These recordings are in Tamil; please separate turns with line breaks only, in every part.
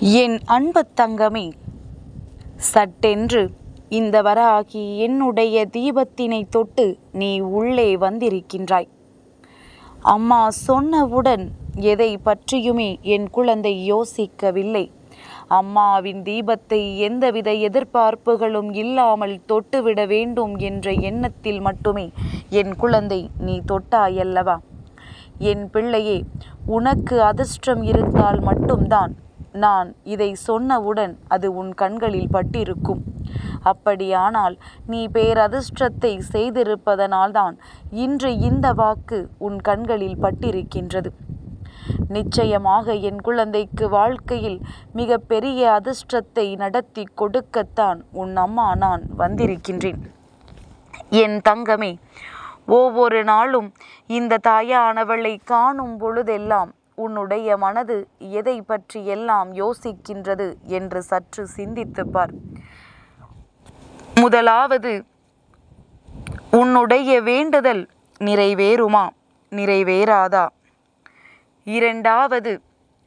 என் அன்பு தங்கமே சட்டென்று இந்த வராகி என்னுடைய தீபத்தினை தொட்டு நீ உள்ளே வந்திருக்கின்றாய். அம்மா சொன்னவுடன் எதை பற்றியுமே என் குழந்தை யோசிக்கவில்லை. அம்மாவின் தீபத்தை எந்தவித எதிர்பார்ப்புகளும் இல்லாமல் தொட்டுவிட வேண்டும் என்ற எண்ணத்தில் மட்டுமே என் குழந்தை நீ தொட்டாயல்லவா? என் பிள்ளையே உனக்கு அதிர்ஷ்டம் இருந்தால் மட்டும்தான் நான் இதை சொன்னவுடன் அது உன் கண்களில் பட்டிருக்கும். அப்படியானால் நீ பேரதிர்ஷ்டத்தை செய்திருப்பதனால்தான் இன்று இந்த வாக்கு உன் கண்களில் பட்டிருக்கின்றது. நிச்சயமாக என் குழந்தைக்கு வாழ்க்கையில் மிக பெரிய அதிர்ஷ்டத்தை நடத்தி கொடுக்கத்தான் உன் அம்மா நான் வந்திருக்கின்றேன். என் தங்கமே ஒவ்வொரு நாளும் இந்த தாயானவளை காணும் பொழுதெல்லாம் உன்னுடைய மனது எதை பற்றி எல்லாம் யோசிக்கின்றது என்று சற்று சிந்தித்துப்பார் முதலாவது உன்னுடைய வேண்டுதல் நிறைவேறுமா? நிறைவேறாதா? இரண்டாவது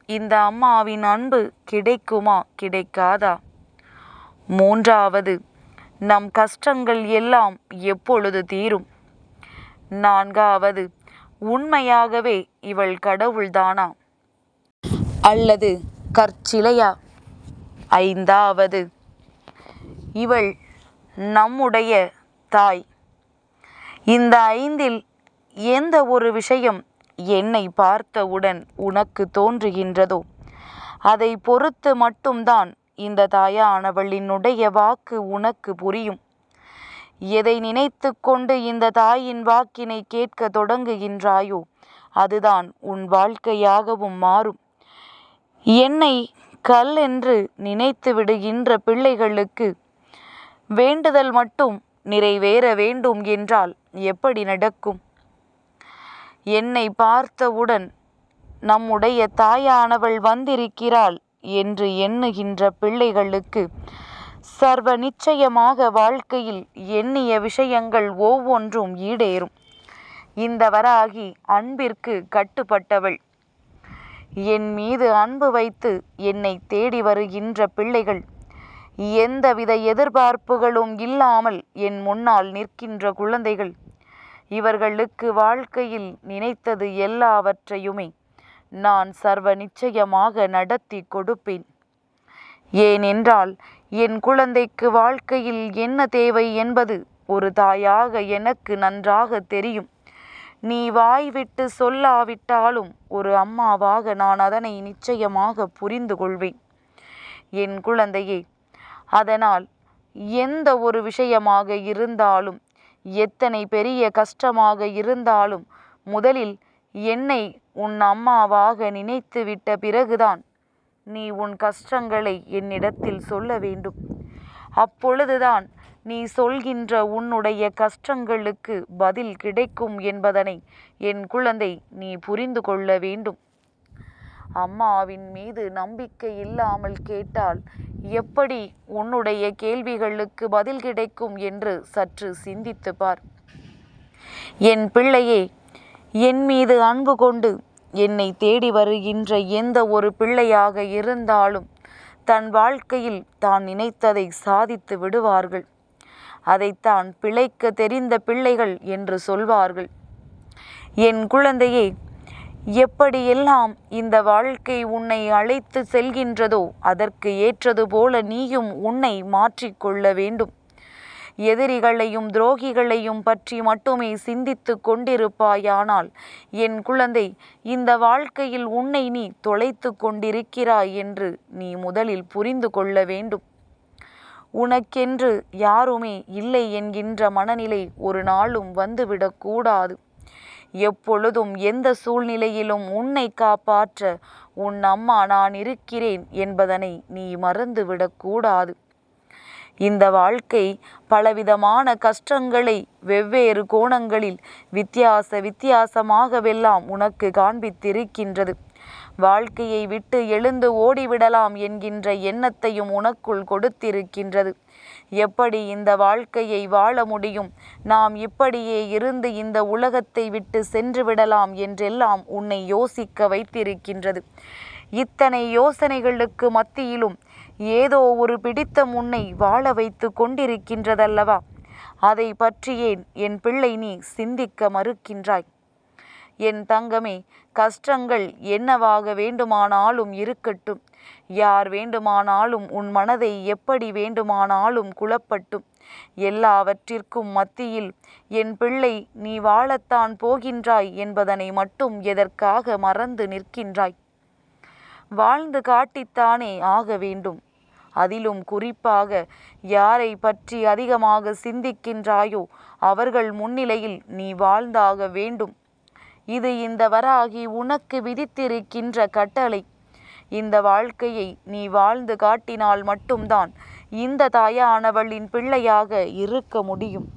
இந்த அம்மாவின் அன்பு கிடைக்குமா? கிடைக்காதா? மூன்றாவது நம் கஷ்டங்கள் எல்லாம் எப்பொழுது தீரும்? நான்காவது உண்மையாகவே இவள் கடவுள்தானா? அல்லது கற்சிலையா? ஐந்தாவது. இவள் நம்முடைய தாய். இந்த ஐந்தில் எந்த ஒரு விஷயம் என்னை பார்த்தவுடன் உனக்கு தோன்றுகின்றதோ அதை பொறுத்து மட்டும்தான் இந்த தாயானவளினுடைய வாக்கு உனக்கு புரியும். எதை நினைத்து கொண்டு இந்த தாயின் வாக்கினை கேட்க தொடங்குகின்றாயோ அதுதான் உன் வாழ்க்கையாகவும் மாறும். என்னை கல் என்று நினைத்து விடுகின்ற பிள்ளைகளுக்கு வேண்டுதல் மட்டும் நிறைவேற வேண்டும் என்றால் எப்படி நடக்கும்? என்னை பார்த்தவுடன் நம்முடைய தாயானவள் வந்திருக்கிறாள் என்று எண்ணுகின்ற பிள்ளைகளுக்கு சர்வ நிச்சயமாக வாழ்க்கையில் எண்ணிய விஷயங்கள் ஒவ்வொன்றும் ஈடேறும். இந்த வராகி அன்பிற்கு கட்டுப்பட்டவள். என் மீது அன்பு வைத்து என்னை தேடி வருகின்ற பிள்ளைகள். எந்தவித எதிர்பார்ப்புகளும் இல்லாமல் என் முன்னால் நிற்கின்ற குழந்தைகள். இவர்களுக்கு வாழ்க்கையில் நினைத்தது எல்லாவற்றையுமே நான் சர்வ நிச்சயமாக நடத்தி கொடுப்பேன். ஏனென்றால் என் குழந்தைக்கு வாழ்க்கையில் என்ன தேவை என்பது ஒரு தாயாக எனக்கு நன்றாக தெரியும். நீ வாய் விட்டு சொல்லாவிட்டாலும் ஒரு அம்மாவாக நான் அதனை நிச்சயமாக புரிந்து கொள்வேன். என் குழந்தையே அதனால் எந்த ஒரு விஷயமாக இருந்தாலும் எத்தனை பெரிய கஷ்டமாக இருந்தாலும் முதலில் என்னை உன் அம்மாவாக நினைத்து விட்ட பிறகுதான் நீ உன் கஷ்டங்களை என்னிடத்தில் சொல்ல வேண்டும். அப்பொழுதுதான் நீ சொல்கின்ற உன்னுடைய கஷ்டங்களுக்கு பதில் கிடைக்கும் என்பதனை என் குழந்தை நீ புரிந்து கொள்ள வேண்டும். அம்மாவின் மீது நம்பிக்கை இல்லாமல் கேட்டால் எப்படி உன்னுடைய கேள்விகளுக்கு பதில் கிடைக்கும் என்று சற்று சிந்தித்து பார். என் பிள்ளையே என் மீது அன்பு கொண்டு என்னை தேடி வருகின்ற எந்த ஒரு பிள்ளையாக இருந்தாலும் தன் வாழ்க்கையில் தான் நினைத்ததை சாதித்து விடுவார்கள். அதைத்தான் பிழைக்க தெரிந்த பிள்ளைகள் என்று சொல்வார்கள். என் குழந்தையே எப்படியெல்லாம் இந்த வாழ்க்கை உன்னை அழைத்து செல்கின்றதோ அதற்கு ஏற்றது போல நீயும் உன்னை மாற்றிக்கொள்ள வேண்டும். எதிரிகளையும் துரோகிகளையும் பற்றி மட்டுமே சிந்தித்து கொண்டிருப்பாயானால் என் குழந்தை இந்த வாழ்க்கையில் உன்னை நீ தொலைத்து கொண்டிருக்கிறாய் என்று நீ முதலில் புரிந்து கொள்ள வேண்டும். உனக்கென்று யாருமே இல்லை என்கின்ற மனநிலை ஒரு நாளும் வந்துவிடக்கூடாது எப்பொழுதும் எந்த சூழ்நிலையிலும் உன்னை காப்பாற்ற உன் அம்மா நான் இருக்கிறேன் என்பதனை நீ மறந்துவிடக்கூடாது இந்த வாழ்க்கை பலவிதமான கஷ்டங்களை வெவ்வேறு கோணங்களில் வித்தியாச வித்தியாசமாகவெல்லாம் உனக்கு காண்பித்திருக்கின்றது. வாழ்க்கையை விட்டு எழுந்து ஓடிவிடலாம் என்கின்ற எண்ணத்தையும் உனக்குள் கொடுத்திருக்கின்றது. எப்படி இந்த வாழ்க்கையை வாழ முடியும்? நாம் இப்படியே இருந்து இந்த உலகத்தை விட்டு சென்று விடலாம் என்றெல்லாம் உன்னை யோசிக்க வைத்திருக்கின்றது. இத்தனை யோசனைகளுக்கு மத்தியிலும் ஏதோ ஒரு பிடித்த முன்னை வாழ வைத்து கொண்டிருக்கின்றதல்லவா? அதை பற்றியேன் என் பிள்ளை நீ சிந்திக்க மறுக்கின்றாய். என் தங்கமே கஷ்டங்கள் என்னவாக வேண்டுமானாலும் இருக்கட்டும். யார் வேண்டுமானாலும் உன் மனதை எப்படி வேண்டுமானாலும் குழப்பட்டும். எல்லாவற்றிற்கும் மத்தியில் என் பிள்ளை நீ வாழத்தான் போகின்றாய் என்பதனை மட்டும் எதற்காக மறந்து நிற்கின்றாய்? வாழ்ந்து காட்டித்தானே ஆக வேண்டும். அதிலும் குறிப்பாக யாரை பற்றி அதிகமாக சிந்திக்கின்றாயோ அவர்கள் முன்னிலையில் நீ வாழ்ந்தாக வேண்டும். இது இந்த வராகி உனக்கு விதித்திருக்கின்ற கட்டளை. இந்த வாழ்க்கையை நீ வாழ்ந்து காட்டினால் மட்டும்தான் இந்த தாயானவளின் பிள்ளையாக இருக்க முடியும்.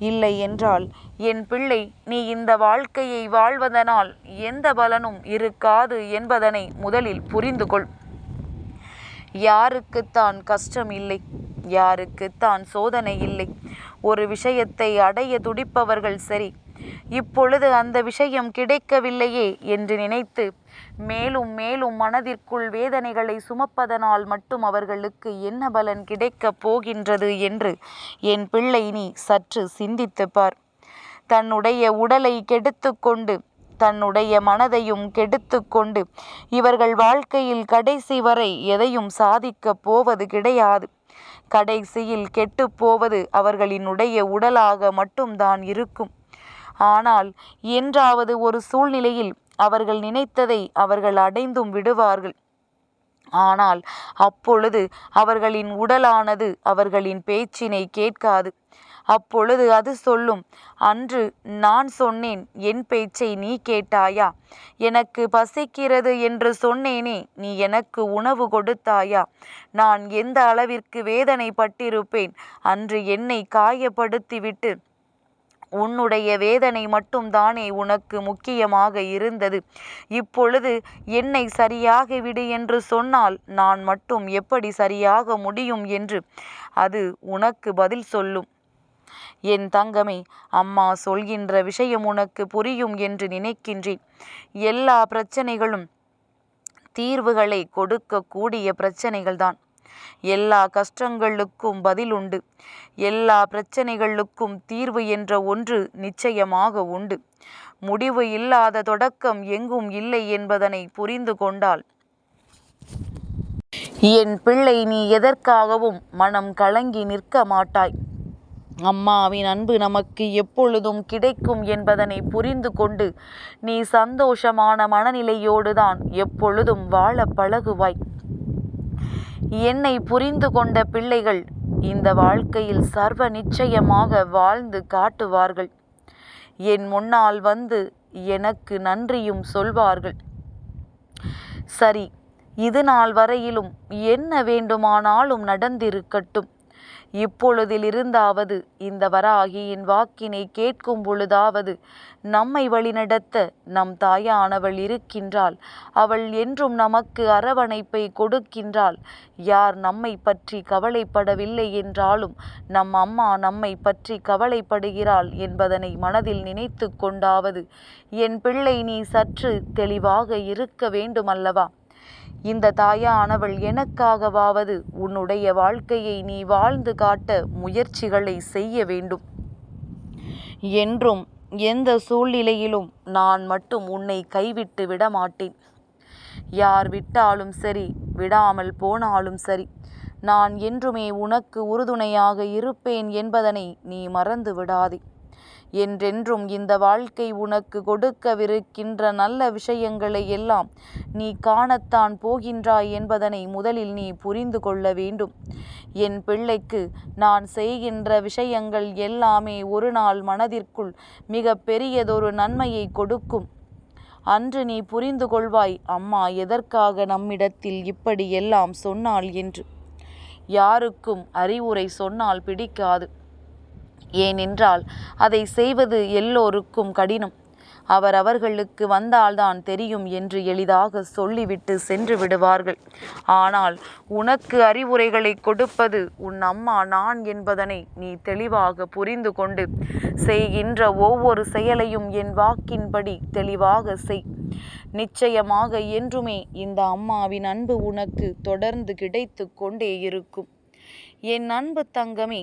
இல்லை என்றால் என் பிள்ளை நீ இந்த வாழ்க்கையை வாழ்வதனால் எந்த பலனும் இருக்காது என்பதனை முதலில் புரிந்து கொள் யாருக்குத்தான் கஷ்டம் இல்லை யாருக்குத்தான் சோதனை இல்லை. ஒரு விஷயத்தை அடைய துடிப்பவர்கள் சரி இப்பொழுது அந்த விஷயம் கிடைக்கவில்லையே என்று நினைத்து மேலும் மேலும் மனதிற்குள் வேதனைகளை சுமப்பதனால் மட்டும் அவர்களுக்கு என்ன பலன் கிடைக்கப் போகின்றது என்று என் பிள்ளை நீ சற்று சிந்தித்துப்பார். தன்னுடைய உடலை கெடுத்துக்கொண்டு தன்னுடைய மனதையும் கெடுத்துக்கொண்டு இவர்கள் வாழ்க்கையில் கடைசி வரை எதையும் சாதிக்கப் போவது கிடையாது. கடைசியில் கெட்டுப் போவது அவர்களினுடைய உடலாக மட்டும்தான் இருக்கும். ஆனால் என்றாவது ஒரு சூழ்நிலையில் அவர்கள் நினைத்ததை அவர்கள் அடைந்தும் விடுவார்கள். ஆனால் அப்பொழுது அவர்களின் உடலானது அவர்களின் பேச்சினை கேட்காது. அப்பொழுது அது சொல்லும் அன்று நான் சொன்னேன் என் பேச்சை நீ கேட்டாயா? எனக்கு பசிக்கிறது என்று சொன்னேனே நீ எனக்கு உணவு கொடுத்தாயா? நான் எந்த அளவிற்கு வேதனைப்பட்டிருப்பேன்? அன்று என்னை காயப்படுத்திவிட்டு உன்னுடைய வேதனை மட்டும்தானே உனக்கு முக்கியமாக இருந்தது. இப்பொழுது என்னை சரியாக விடு என்று சொன்னால் நான் மட்டும் எப்படி சரியாக முடியும்? என்று அது உனக்கு பதில் சொல்லும். என் தங்கமே அம்மா சொல்கின்ற விஷயம் உனக்கு புரியும் என்று நினைக்கின்றேன். எல்லா பிரச்சனைகளும் தீர்வுகளை கொடுக்கக்கூடிய பிரச்சனைகள்தான். எல்லா கஷ்டங்களுக்கும் பதில் உண்டு எல்லா பிரச்சனைகளுக்கும் தீர்வு என்ற ஒன்று நிச்சயமாக உண்டு. முடிவு இல்லாத தொடக்கம் எங்கும் இல்லை என்பதனை புரிந்து கொண்டால் என் பிள்ளை நீ எதற்காகவும் மனம் கலங்கி நிற்க மாட்டாய். அம்மாவின் அன்பு நமக்கு எப்பொழுதும் கிடைக்கும் என்பதனை புரிந்து கொண்டு நீ சந்தோஷமான மனநிலையோடு தான் எப்பொழுதும் வாழ பழகுவாய். என்னை புரிந்து கொண்ட பிள்ளைகள் இந்த வாழ்க்கையில் சர்வ நிச்சயமாக வாழ்ந்து காட்டுவார்கள். என் முன்னால் வந்து எனக்கு நன்றியும் சொல்வார்கள். சரி இது நாள் வரையிலும் என்ன வேண்டுமானாலும் நடந்திருக்கட்டும். இப்பொழுதிலிருந்தாவது இந்த வராகியின் வாக்கினை கேட்கும் பொழுதாவது நம்மை வழிநடத்த நம் தாயானவள் இருக்கின்றாள். அவள் என்றும் நமக்கு அரவணைப்பை கொடுக்கின்றாள். யார் நம்மை பற்றி கவலைப்படவில்லை என்றாலும் நம் அம்மா நம்மை பற்றி கவலைப்படுகிறாள் என்பதனை மனதில் நினைத்து கொண்டாவது. என் பிள்ளை நீ சற்று தெளிவாக இருக்க வேண்டுமல்லவா? இந்த தாயானவள் எனக்காகவாவது உன்னுடைய வாழ்க்கையை நீ வாழ்ந்து காட்ட முயற்சிகளை செய்ய வேண்டும். என்றும் எந்த சூழ்நிலையிலும் நான் மட்டும் உன்னை கைவிட்டு விட மாட்டேன். யார் விட்டாலும் சரி விடாமல் போனாலும் சரி நான் என்றுமே உனக்கு உறுதுணையாக இருப்பேன் என்பதனை நீ மறந்து விடாதே. என்றென்றும் இந்த வாழ்க்கை உனக்கு கொடுக்கவிருக்கின்ற நல்ல விஷயங்களை எல்லாம் நீ காணத்தான் போகின்றாய் என்பதனை முதலில் நீ புரிந்து கொள்ள வேண்டும். என் பிள்ளைக்கு நான் செய்கின்ற விஷயங்கள் எல்லாமே ஒரு நாள் மனதிற்குள் மிக பெரியதொரு நன்மையை கொடுக்கும். அன்று நீ புரிந்து கொள்வாய் அம்மா எதற்காக நம்மிடத்தில் இப்படி எல்லாம் சொன்னாள் என்று. யாருக்கும் அறிவுரை சொன்னால் பிடிக்காது. ஏனென்றால் அதை செய்வது எல்லோருக்கும் கடினம். அவர் அவர்களுக்கு வந்தால்தான் தெரியும் என்று எளிதாக சொல்லிவிட்டு சென்று விடுவார்கள். ஆனால் உனக்கு அறிவுரைகளை கொடுப்பது உன் அம்மா நான் என்பதனை நீ தெளிவாக புரிந்து கொண்டு செய்கின்ற ஒவ்வொரு செயலையும் என் வாக்கின்படி தெளிவாக செய். நிச்சயமாக என்றுமே இந்த அம்மாவின் அன்பு உனக்கு தொடர்ந்து கிடைத்து கொண்டே இருக்கும். என் அன்பு தங்கமே